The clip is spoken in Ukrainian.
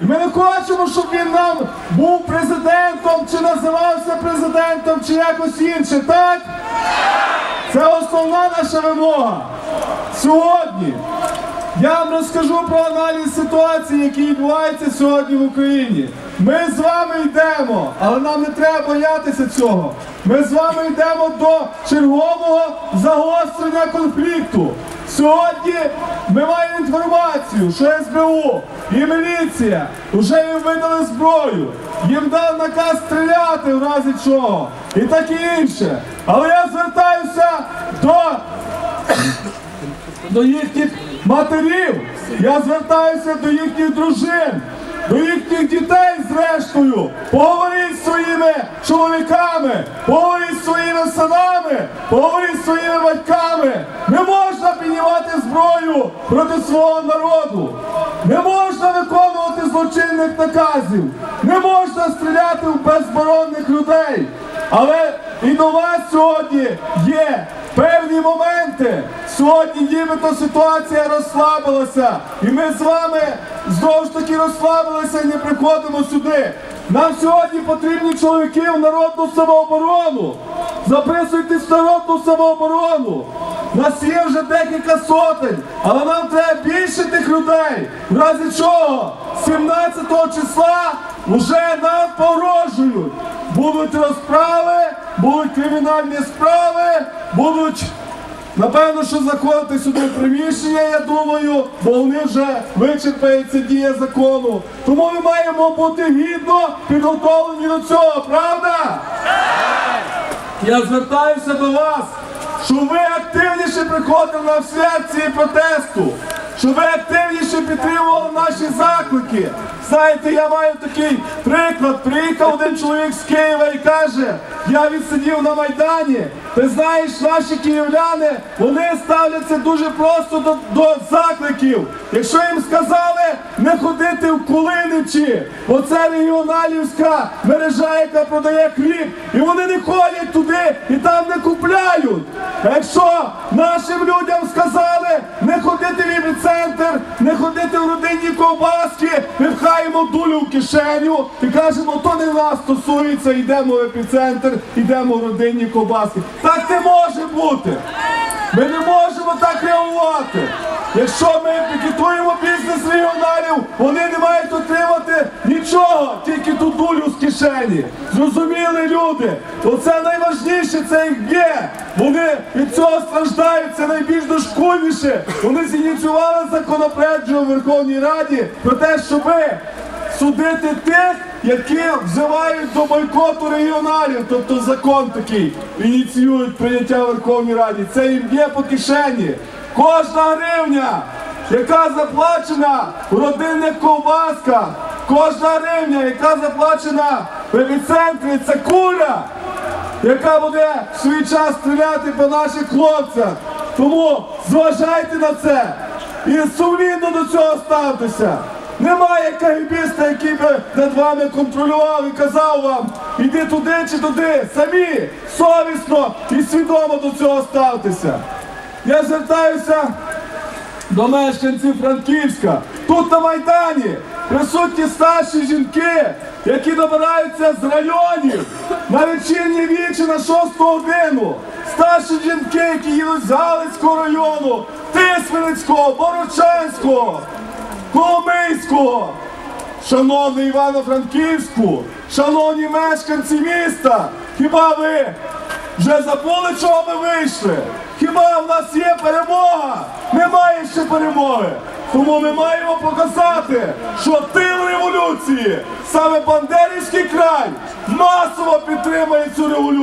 І ми не хочемо, щоб він нам був президентом, чи називався президентом, чи якось інше, так? Це основна наша вимога. Сьогодні я вам розкажу про аналіз ситуації, які відбуваються сьогодні в Україні. Ми з вами йдемо, але нам не треба боятися цього. Ми з вами йдемо до чергового загострення конфлікту. Сьогодні ми маємо інформацію, що СБУ і міліція вже їм видали зброю, їм дав наказ стріляти в разі чого і таке інше. Але я звертаюся до до їхніх матерів. Я звертаюся до їхніх дружин, до їхніх дітей зрештою. Поговоріть зі своїми чоловіками, поговоріть зі своїми синами, поговоріть зі своїми батьками. Не можна піднімати зброю проти свого народу. Не можна виконувати злочинних наказів. Не можна стріляти в безборонних людей. Але і до вас сьогодні є певні моменти. Сьогодні нібито ситуація розслабилася. І ми з вами знову ж таки розслабилися і не приходимо сюди. Нам сьогодні потрібні чоловіки в народну самооборону. Записуйтесь в народну самооборону. Нас є вже декілька сотень, але нам треба більше тих людей. В разі чого 17 числа вже нам погрожують. Будуть розправи, будуть кримінальні справи, будуть, напевно, що заходити сюди в приміщення, я думаю, бо вони вже вичерпається дія закону. Тому ми маємо бути гідно підготовлені до цього, правда? Я звертаюся до вас, щоб ви активніше приходили на всі акції протесту, щоб ви активніше підтримували наші заклики. Знаєте, я маю такий приклад. Приїхав один чоловік з Києва і каже, я відсидів на Майдані. Ти знаєш, наші київляни, вони ставляться дуже просто до, до закликів. Якщо їм сказали не ходити в Кулиничі, оце регіоналівська мережа, яка продає хліб, і вони не ходять туди і там не купляють. А Якщо нашим людям сказали не ходити в епіцентр, не ходити в родинні ковбаски, ми пхаємо дулю в кишеню і кажемо, то не нас стосується, йдемо в епіцентр, йдемо в родинні ковбаски. Так не може бути. Ми не можемо так реагувати. Якщо ми пікетуємо регіоналів, вони не мають отримати нічого, тільки ту дулю з кишені. Зрозуміли люди. Оце найважніше, це їх б'є. Вони від цього страждають, це найбільш дошкульніше. Вони зініціювали законопроект у Верховній Раді про те, щоби судити тих, які взивають до бойкоту регіоналів, тобто закон такий ініціюють прийняття Верховній Раді. Це їм б'є по кишені. Кожна гривня, яка заплачена в родинних ковбасках, кожна гривня, яка заплачена в епіцентрі, це куля, яка буде в свій час стріляти по наших хлопцях. Тому зважайте на це і сумлінно до цього ставтеся. Немає кагібіста, який би над вами контролював і казав вам, іди туди чи туди. Самі совісно і свідомо до цього ставтеся. Я звертаюся до мешканців Франківська. Тут на Майдані присутні старші жінки, які добираються з районів на вечірні вічі на 6 годину. Старші жінки, які їдуть з Галицького району, Тисменецького, Борочанського, Коломийського. Шановний Івано-Франківську, шановні мешканці міста, хіба ви вже забули, чого ми вийшли? Хіба в нас є перемога? Немає ще перемоги. Тому ми маємо показати, що тил революції, саме Бандерівський край, масово підтримує цю революцію.